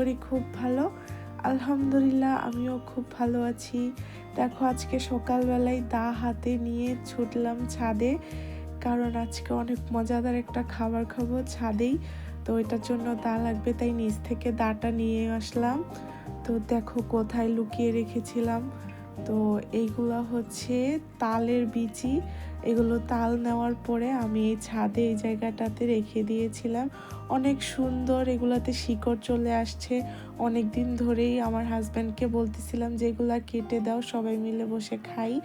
করি খুব ভালো। আলহামদুলিল্লাহ, আমিও খুব ভালো আছি। দেখো, আজকে সকালবেলায় দা হাতে নিয়ে ছুটলাম ছাদে, কারণ আজকে অনেক মজাদার একটা খাবার খাব ছাদেই। তো এটার জন্য দা লাগবে, তাই নিচ থেকে দাটা নিয়ে আসলাম। তো দেখো, কোথায় লুকিয়ে রেখেছিলাম। তো এইগুলো হচ্ছে তালের বিচি। এগুলো তাল নেওয়ার পরে আমি এই ছাদে এই জায়গাটাতে রেখে দিয়েছিলাম। অনেক সুন্দর এগুলাতে শিকড় চলে আসছে। অনেক দিন ধরেই আমার হাজব্যান্ডকে বলতেছিলাম যে, এগুলা কেটে দাও, সবাই মিলে বসে খাই।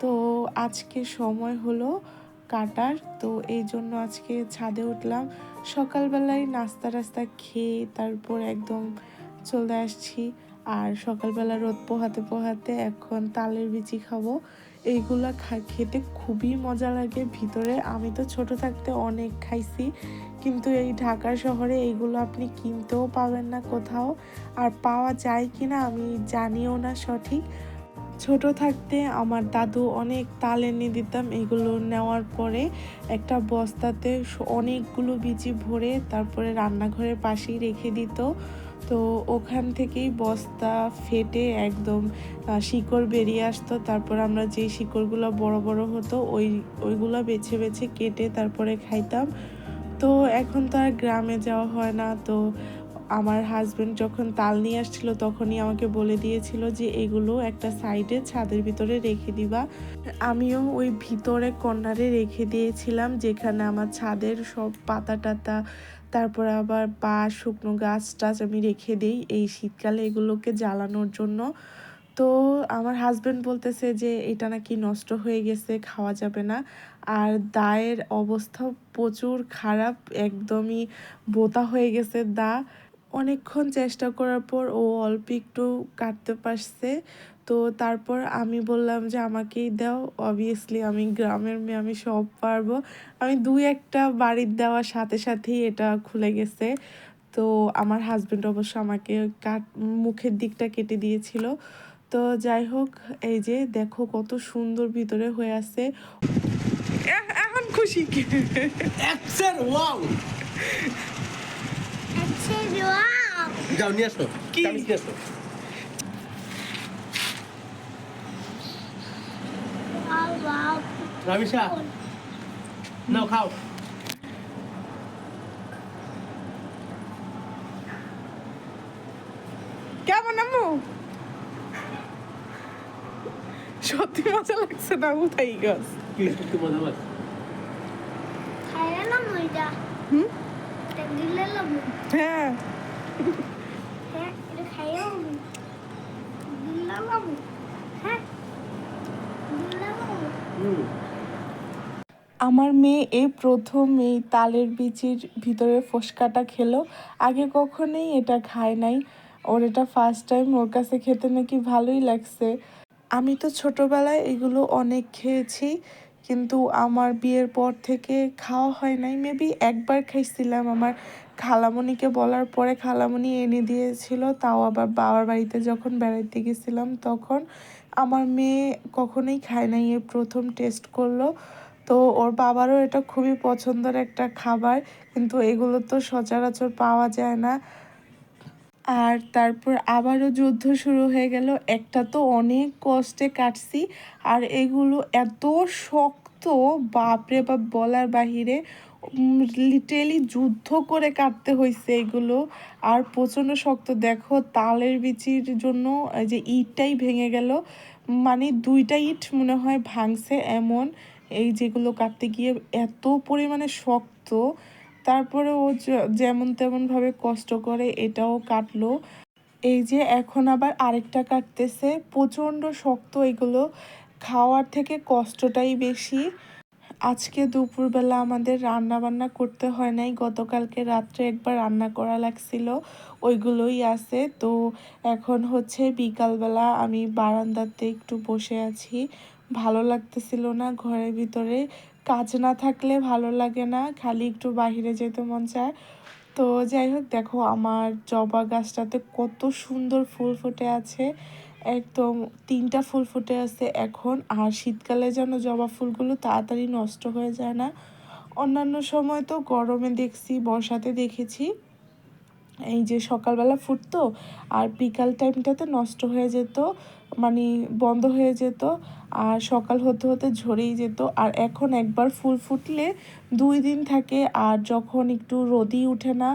তো আজকে সময় হলো কাটার। তো এই জন্য আজকে ছাদে উঠলাম। সকালবেলায় নাস্তা টাস্তা খেয়ে তারপর একদম চলে আসছি। আর সকালবেলা রোদ পোহাতে পোহাতে এখন তালের বিচি খাব। এইগুলা খেতে খুবই মজা লাগে। ভিতরে আমি তো ছোট থাকতে অনেক খাইছি, কিন্তু এই ঢাকা শহরে এইগুলো আপনি কিনতেও পাবেন না কোথাও। আর পাওয়া যায় কি না আমি জানিও না সঠিক। ছোট থাকতে আমার দাদু অনেক তাল এনে দিতাম এগুলো নেওয়ার পরে। একটা বস্তাতে অনেকগুলো বিচি ভরে তারপরে রান্নাঘরের পাশেই রেখে দিত। তো ওখান থেকেই বস্তা ফেটে একদম শিকড় বেরিয়ে আসতো। তারপর আমরা যেই শিকড়গুলো বড় বড় হতো, ওই, ওইগুলো বেছে বেছে কেটে তারপরে খাইতাম। তো এখন তো আর গ্রামে যাওয়া হয় না। তো আমার হাজব্যান্ড যখন তাল নিয়ে আসছিল, তখনই আমাকে বলে দিয়েছিল যে, এগুলো একটা সাইডে ছাদের ভিতরে রেখে দিবা। আমিও ওই ভিতরে কর্নারে রেখে দিয়েছিলাম, যেখানে আমার ছাদের সব পাতা টাতা তারপরে আবার বা শুকনো গাছ টাছ আমি রেখে দিই এই শীতকালে এগুলোকে জ্বালানোর জন্য। তো আমার হাজব্যান্ড বলতেছে যে, এটা নাকি নষ্ট হয়ে গেছে, খাওয়া যাবে না। আর দায়ের অবস্থা প্রচুর খারাপ, একদমই বোতা হয়ে গেছে দা। অনেকক্ষণ চেষ্টা করার পর ও অল্প একটু কাটতে পারছে। তো তারপর আমি বললাম যে, আমাকেই দাও অবভিয়াসলি আমি গ্রামের মেয়ে, আমি সব পারব। আমি দুই একটা বাড়ির দেওয়ার সাথে সাথেই এটা খুলে গেছে। তো আমার হাজব্যান্ড অবশ্য আমাকে কাট মুখের দিকটা কেটে দিয়েছিল। তো যাই হোক, এই যে দেখো কত সুন্দর ভিতরে হয়ে আছে। এখন খুশি কি অ্যাকশন ওয়াও আচ্ছা ওয়াও যাও নিয়ে আসো। কি? নিয়ে আসো। রামিশা নাও খাও। কেমন আম্মু? সত্যি মজা লাগছে না উঠাই গাছ। কি সত্যি মজা লাগছে খাইলাম ওইটা হুম? এটা দিলাম হ্যাঁ। হ্যাঁ হ্যাঁ আমার মেয়ে এই প্রথম এই তালের বিচির ভিতরে ফোসকাটা খেলো। আগে কখনোই এটা খায় নাই। ওর এটা ফার্স্ট টাইম ওর কাছে খেতে নাকি ভালোই লাগছে। আমি তো ছোটবেলায় এগুলো অনেক খেয়েছি। কিন্তু আমার বিয়ের পর থেকে খাওয়া হয় নাই। মেবি একবার খাইছিলাম আমার খালামণিকে বলার পরে খালামণি এনে দিয়েছিল, তাও আবার বাবার বাড়িতে যখন বেড়াইতে গেছিলাম তখন আমার মেয়ে কখনোই খায় নাই, এ প্রথম টেস্ট করল। তো ওর বাবারও এটা খুবই পছন্দের একটা খাবার, কিন্তু এগুলো তো সচরাচর পাওয়া যায় না। আর তারপর আবারও যুদ্ধ শুরু হয়ে গেল, একটা তো অনেক কষ্টে কাটছি, আর এগুলো এত শক্ত বাপরে বাপ বলার বাহিরে লিটারেলি যুদ্ধ করে কাটতে হয়েছে এগুলো। আর প্রচণ্ড শক্ত, দেখো তালের বিচির জন্য যে ইটটাই ভেঙে গেল। মানে দুইটা ইট মনে হয় ভাঙছে এমন, এই যেগুলো কাটতে গিয়ে এত পরিমাণে শক্ত। তারপরে ও যেমন তেমন ভাবে কষ্ট করে এটাও কাটলো। এই যে এখন আবার আরেকটা কাটতেছে, প্রচণ্ড শক্ত এগুলো। খাওয়ার থেকে কষ্টটাই বেশি। আজকে দুপুরবেলা আমাদের রান্না বান্না করতে হয় নাই। গতকালকে রাত্রে একবার রান্না করা লাগছিল, ওইগুলোই আছে। তো এখন হচ্ছে বিকালবেলা আমি বারান্দাতে একটু বসে আছি। ভালো লাগতেছিল না ঘরের ভিতরে। কাজ না থাকলে ভালো লাগে না, খালি একটু বাইরে যেতে মন চায়। তো যাই হোক, দেখো আমার জবা গাছটাতে কত সুন্দর ফুল ফুটে আছে। একদম তিনটা ফুল ফুটে আছে এখন। আর শীতকালে যেন জবা ফুলগুলো তাড়াতাড়ি নষ্ট হয়ে যায় না। অন্যান্য সময় তো গরমে দেখছি, বর্ষাতে দেখেছি। এই যে সকালবেলা ফুটতো, আর বিকাল টাইমটাতে নষ্ট হয়ে যেত মানে বন্ধ হয়ে যেত, আর সকাল হতে হতে ঝরেই যেত। আর এখন একবার ফুল ফুটলে দুই দিন থাকে, আর যখন একটু রোদই উঠে না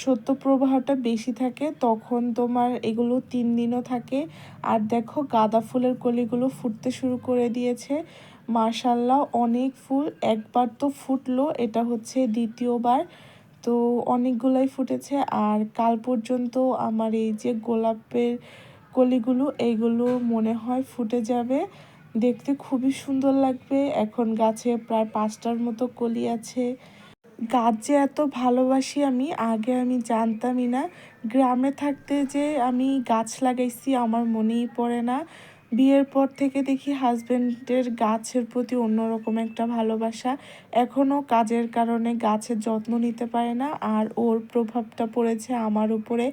সত্য প্রবাহটা বেশি থাকে, তখন তোমার এগুলো তিন দিনও থাকে। আর দেখো, গাঁদা ফুলের কলিগুলো ফুটতে শুরু করে দিয়েছে। মার্শাল্লাহ অনেক ফুল, একবার তো ফুটলো, এটা হচ্ছে দ্বিতীয়বার। তো অনেকগুলাই ফুটেছে, আর কাল পর্যন্ত আমার এই যে গোলাপের কলিগুলো এইগুলো মনে হয় ফুটে যাবে। দেখতে খুবই সুন্দর লাগবে, এখন গাছে প্রায় পাঁচটার মতো কলি আছে। গাছ যে এত ভালোবাসি আমি, আগে আমি জানতামই না। গ্রামে থাকতে যে আমি গাছ লাগাইছি আমার মনেই পড়ে না। বিয়ের পর থেকে দেখি হাজব্যান্ডের গাছের প্রতি অন্যরকম একটা ভালোবাসা। এখনও কাজের কারণে গাছের যত্ন নিতে পারে না আর ওর প্রভাবটা পড়েছে আমার উপরে।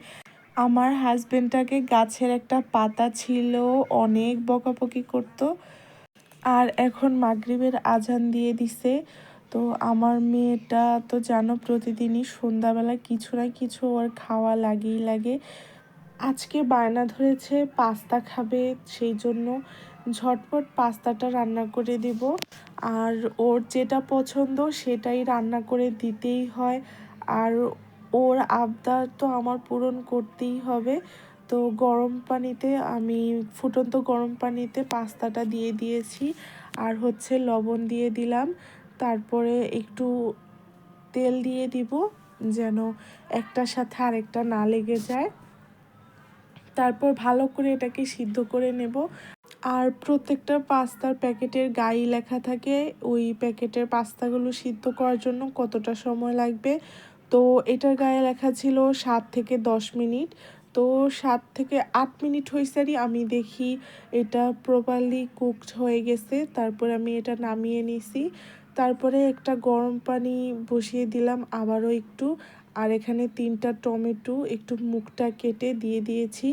আমার হাজব্যান্ডটাকে গাছের একটা পাতা ছিল, অনেক বকাবকি করতো। আর এখন মাগরিবের আজান দিয়ে দিছে। তো আমার মেয়েটা তো জানো প্রতিদিনই সন্ধ্যাবেলা কিছু না কিছু ওর খাওয়া লাগেই লাগে। আজকে বায়না ধরেছে, পাস্তা খাবে, সেই জন্য ঝটপট পাস্তাটা রান্না করে দেব। আর ওর যেটা পছন্দ সেটাই রান্না করে দিতেই হয়। আর ওর আবদার তো আমার পূরণ করতেই হবে। তো গরম পানিতে আমি ফুটন্ত গরম পানিতে পাস্তাটা দিয়ে দিয়েছি। আর হচ্ছে লবণ দিয়ে দিলাম। তারপরে একটু তেল দিয়ে দিব যেন একটার সাথে আরেকটা না লেগে যায়। তারপর ভালো করে এটাকে সিদ্ধ করে নেব। আর প্রত্যেকটা পাস্তার প্যাকেটের গায়ে লেখা থাকে ওই প্যাকেটের পাস্তাগুলো সিদ্ধ করার জন্য কতটা সময় লাগবে। তো এটার গায়ে লেখা ছিল সাত থেকে দশ মিনিট। তো সাত থেকে আট মিনিট হয়েছেরই আমি দেখি এটা প্রপারলি কুকড হয়ে গেছে। তারপর আমি এটা নামিয়ে নিছি। তারপরে একটা গরম পানি বসিয়ে দিলাম, আবারও একটু। আর এখানে তিনটা টমেটো, একটু মুখটা কেটে দিয়ে দিয়েছি।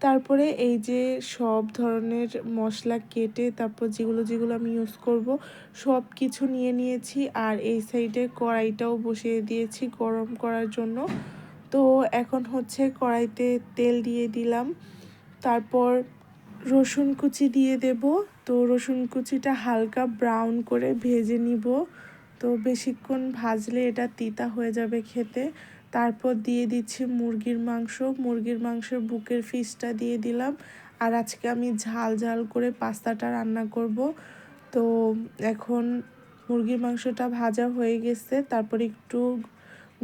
তারপরে এই যে সব ধরনের মশলা কেটে তারপর যেগুলো যেগুলো আমি ইউজ করব সব কিছু নিয়ে নিয়েছি। আর এই সাইডে কড়াইটাও বসিয়ে দিয়েছি গরম করার জন্য। তো এখন হচ্ছে কড়াইতে তেল দিয়ে দিলাম। তারপর রসুন কুচি দিয়ে দেব। তো রসুন কুচিটা হালকা ব্রাউন করে ভেজে নিব। তো বেশিক্ষণ ভাজলে এটা তিতা হয়ে যাবে খেতে। তারপর দিয়ে দিচ্ছি মুরগির মাংস। মুরগির মাংসের বুকের ফিসটা দিয়ে দিলাম। আর আজকে আমি ঝাল ঝাল করে পাস্তাটা রান্না করব। তো এখন মুরগির মাংসটা ভাজা হয়ে গেছে। তারপর একটু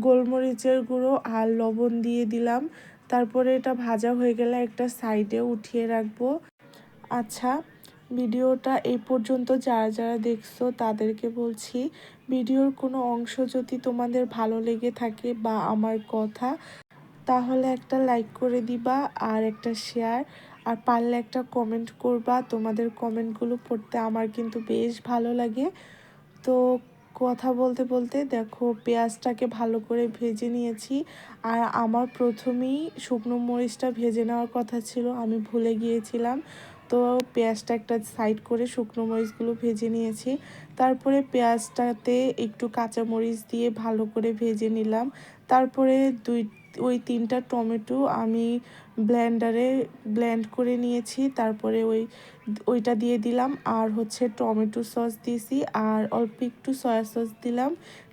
গোলমরিচের গুঁড়ো আর লবণ দিয়ে দিলাম। তারপরে এটা ভাজা হয়ে গেলে একটা সাইডে উঠিয়ে রাখব। আচ্ছা ভিডিওটা এই পর্যন্ত যারা যারা দেখছ তাদেরকে বলছি, ভিডিওর কোনো অংশ যদি তোমাদের ভালো লেগে থাকে বা আমার কথা, তাহলে একটা লাইক করে দিবা আর একটা শেয়ার। আর পারলে একটা কমেন্ট করবা, তোমাদের কমেন্টগুলো পড়তে আমার কিন্তু বেশ ভালো লাগে। তো কথা বলতে বলতে দেখো পেঁয়াজটাকে ভালো করে ভেজে নিয়েছি। আর আমার প্রথমেই শুকনো মরিচটা ভেজে নেওয়ার কথা ছিল, আমি ভুলে গিয়েছিলাম। তো পেঁয়াজটা একটা সাইড করে শুকনো মরিচগুলো ভেজে নিয়েছি। তারপরে পেঁয়াজটাতে একটু কাঁচা মরিচ দিয়ে ভালো করে ভেজে নিলাম। তারপরে দুই ওই তিনটা টমেটো আমি ব্লেন্ডারে ব্লেন্ড করে নিয়েছি, তারপরে ওই, ওইটা দিয়ে দিলাম, আর হচ্ছে টমেটো সস দিয়েছি, আর অল্প একটু সয়া সস দিলাম,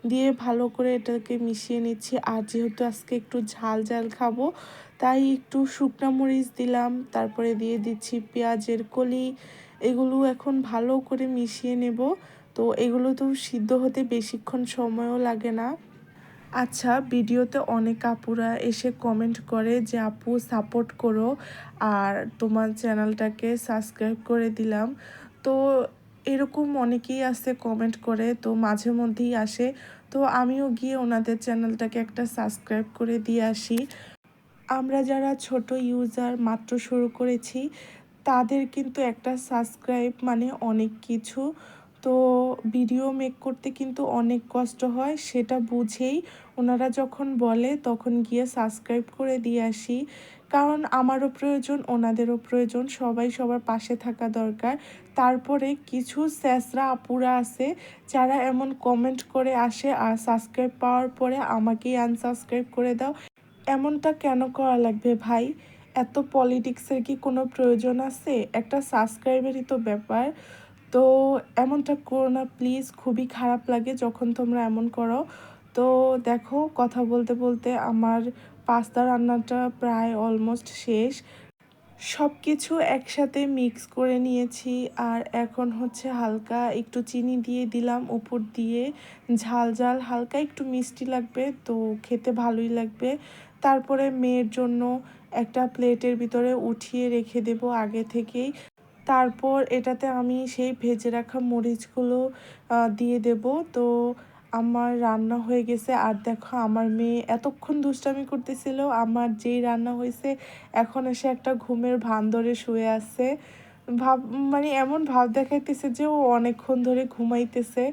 দিয়ে ভালো করে এটাকে মিশিয়ে নিচ্ছি, আর যেহেতু আজকে একটু ঝাল ঝাল খাব, তাই একটু শুকনো মরিচ দিলাম, তারপরে দিয়ে দিচ্ছি পেঁয়াজের কলি, এগুলো এখন ভালো করে মিশিয়ে নেব, তো এগুলো তো সিদ্ধ হতে বেশিক্ষণ সময়ও লাগে না। আচ্ছা ভিডিওতে অনেক আপুরা এসে কমেন্ট করে যে, আপু সাপোর্ট করো আর তোমার চ্যানেলটাকে সাবস্ক্রাইব করে দিলাম। তো এরকম অনেকেই আসে কমেন্ট করে, তো মাঝে মধ্যেই আসে। তো আমিও গিয়ে ওনাদের চ্যানেলটাকে একটা সাবস্ক্রাইব করে দিয়ে আসি। আমরা যারা ছোট ইউজার মাত্র শুরু করেছি, তাদের কিন্তু একটা সাবস্ক্রাইব মানে অনেক কিছু। তো ভিডিও মেক করতে কিন্তু অনেক কষ্ট হয়, সেটা বুঝেই ওনারা যখন বলে তখন গিয়ে সাবস্ক্রাইব করে দিয়ে আসি। কারণ আমারও প্রয়োজন, ওনাদেরও প্রয়োজন, সবাই সবার পাশে থাকা দরকার। তারপরে কিছু স্যাসরা আপুরা আছে, যারা এমন কমেন্ট করে আসে, আর সাবস্ক্রাইব পাওয়ার পরে আমাকেই আনসাবস্ক্রাইব করে দাও। এমনটা কেন করা লাগবে ভাই? এত পলিটিক্সের কি কোনো প্রয়োজন আছে? একটা সাবস্ক্রাইবেরই তো ব্যাপার। তো এমনটা করো না প্লিজ খুবই খারাপ লাগে যখন তোমরা এমন করো। তো দেখো, কথা বলতে বলতে আমার পাস্তা রান্নাটা প্রায় অলমোস্ট শেষ। সব কিছু একসাথে মিক্স করে নিয়েছি আর এখন হচ্ছে হালকা একটু চিনি দিয়ে দিলাম উপর দিয়ে। ঝাল ঝাল, হালকা একটু মিষ্টি লাগবে তো খেতে ভালোই লাগবে। তারপরে মেয়ের জন্য একটা প্লেটের ভিতরে উঠিয়ে রেখে দেব আগে থেকেই। তারপর এটাতে আমি সেই ভেজে রাখা মরিচগুলো দিয়ে দেব। তো আমার রান্না হয়ে গেছে। আর দেখো, আমার মেয়ে এতক্ষণ দুষ্টামি করতেছিল। আমার যেই রান্না হয়েছে, এখন এসে একটা ঘুমের ভান ধরে শুয়ে আছে। ভাব মানে এমন ভাব দেখাইতেছে যে ও অনেকক্ষণ ধরে ঘুমাইতেছে।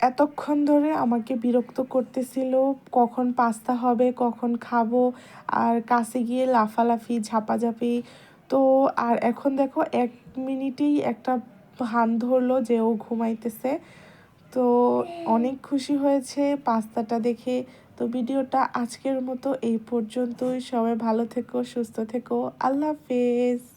এতক্ষণ ধরে আমাকে বিরক্ত করতেছিল। কখন পাস্তা হবে, কখন খাব, আর কাছে গিয়ে লাফালাফি, ঝাপাঝাপি। তো, আর এখন দেখো, এক মিনিটেই একটা ভান ধরলো যে ও ঘুমাইতেছে। তো অনেক খুশি হয়েছে পাস্তাটা দেখে। তো ভিডিওটা আজকের মতো এই পর্যন্তই। সবাই ভালো থেকো, সুস্থ থেকো। আল্লাহ হাফেজ।